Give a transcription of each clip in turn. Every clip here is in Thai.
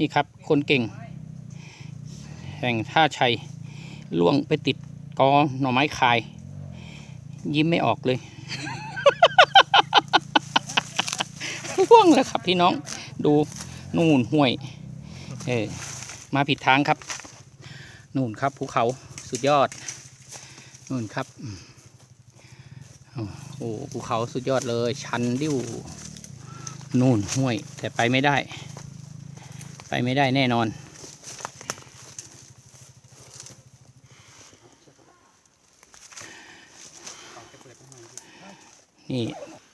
นี่ครับ คนเก่ง แห่งท่าชัยล่วงไปติดกอหน่อไม้คาย ยิ้มไม่ออกเลยล่วงแล้วครับพี่น้องดูนู่นห้วย เออมาผิดทางครับ นู่นครับภูเขาสุดยอด นู่นครับโอ้ภูเขาสุดยอดเลย ชันดิ้ว นู่นห้วย แต่ไปไม่ได้ ไปไม่ได้แน่นอน นี่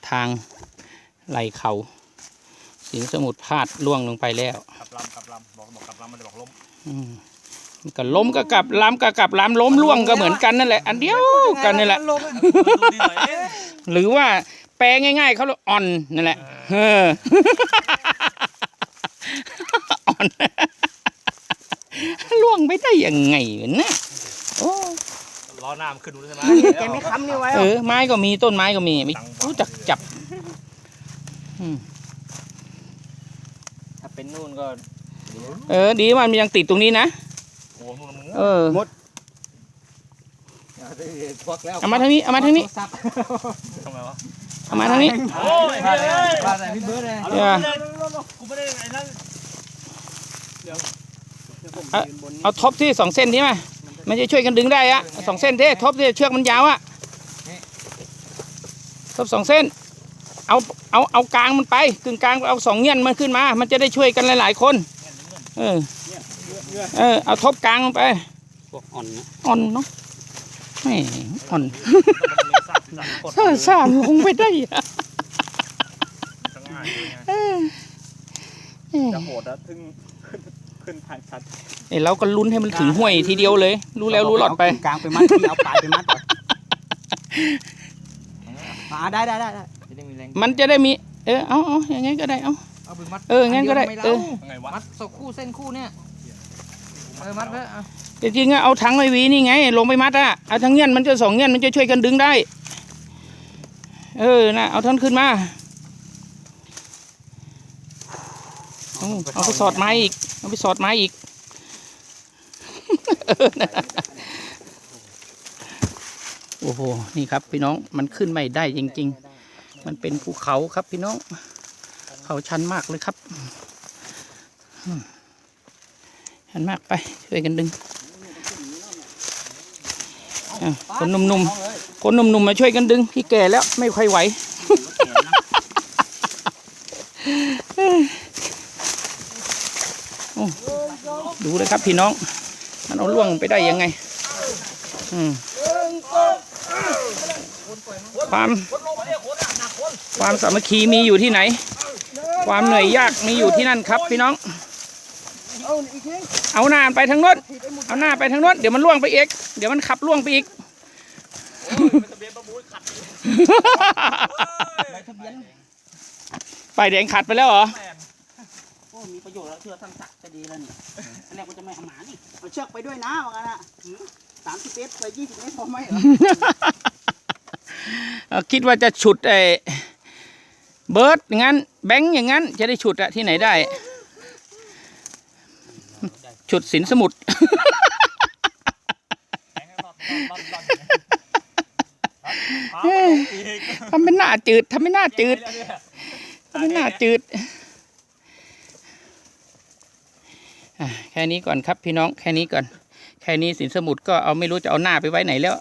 ทางไหลเขาสินสมุทรพาดล่วงลงไปแล้วกลับลำกลับลำบอกบอกกลับลำมันจะบอกล้มอืมก็ล้มก็กลับล้ำก็กลับล้ำล้มล่วงก็เหมือนกันนั่นแหละ อันเดียวกันนี่แหละดูดีหน่อยเอ๊ะหรือว่าแปลง่าย ๆเขาเรียกอ่อนนั่นแหละเออ อ่อนล่วงไปได้ยังไงวะเนะโอ้ล้อหน้ามันขึ้นดูใช่ไหมแกไม่ค้ำนี่ไว้เออไม้ก็มีต้นไม้ก็มีไม่รู้จักจับอืมถ้าเป็นนู่นก็ เออ ดีว่ามันยังติดตรงนี้นะโอ้โหนู่นมึงเออพวกแล้วเอามาทางนี้เอามาทางนี้ทำไมวะเอามาทางนี้โอ้ยเฮ้ยปลาใส่พี่เบิร์ดเลยเอาเอ เลยอกูไม่ได้ไอ้นั่นเอาทบที่สองเส้นที่มามันจะช่วยกันดึงได้อะสองเส้นเท่ทบที่เชือกมันยาวอะทบสองเส้น เอาเอาเอากลางมันไปกึ่งกลางเอาสองเงี้ยนมันขึ้นมา มันจะได้ช่วยกันหลาย ๆ คน เออเออเอาทบกลางลงไปพวกอ่อนนะอ่อนเนาะแหม่อ่อนมันมีซากที่สั่งกดซ่าซ่าลงไปได้อะจะง่ายเลยไงเออเออจะโหดอะถึง ขึ้นขึ้นทางชันเอ้ยเราก็ลุ้นให้มันถึงห้วยทีเดียวเลย รู้แล้วรู้หลอดไป กลางไปมัดที่เอาปลายไปมัดเหรออ่าได้ได้ได้ได้จะได้มีแรงมันจะได้มี เออเอาเอาอย่างงั้นก็ได้เอาเอาไปมัดเอองั้นก็ได้เออยังไงวะมัดสกคู่เส้นคู่เนี่ยเออมัดไว้เอาจริงๆอะเอาถังไอวีนี่ไง ลงไปมัดอะเอาทั้งเงี้ยนมันจะสองเงี้ยนมันจะช่วยกันดึงได้ เออนะเอาท่านขึ้นมา เอาไปสอดไม้อีก เอาไปสอดไม้อีกโอ้โห นี่ครับพี่น้อง มันขึ้นไม่ได้จริง ๆ มันเป็นภูเขาครับพี่น้อง เขาชันมากเลยครับ ชันมากไป ช่วยกันดึงคนหนุ่มๆ คนหนุ่มๆ มาช่วยกันดึง พี่แก่แล้วไม่ค่อยไหว ดูเลยครับพี่น้อง มันเอาล่วงไปได้ยังไงอืความความสามัคคีมีอยู่ที่ไหน ความเหนื่อยยากมีอยู่ที่นั่นครับพี่น้อง เอาหน้าไปทางน้นเอาหน้าไปทางน้นเดี๋ยวมันล่วงไปอีก เดี๋ยวมันขับล่วงไปอีกทะเบียนประมูลขัดทะเบียนป้ายแดงขัดไปแล้วเหรอ โอ้มีประโยชน์แล้วเชือกทั้งสักจะดีแล้วนี่อันแรกก็จะไม่เอาหมานี่เอาเชือกไปด้วยนะว่างั้นอะสามสิบเมตรไปยี่สิบเมตรพอไหมเหรอเอ่อคิดว่าจะฉุดไอ้เบิร์ดอย่างนั้น แบงค์อย่างนั้น จะได้ฉุดอะที่ไหนได้ ฉุดสินสมุทรแทงให้รอดรอดรอดรอดอีกทำเป็นหน้าจืดทำเป็นหน้าจืดทำเป็นหน้าจืดอะ แค่นี้ก่อนครับพี่น้องแค่นี้ก่อน แค่นี้สินสมุดก็เอาไม่รู้จะเอาหน้าไปไว้ไหนแล้ว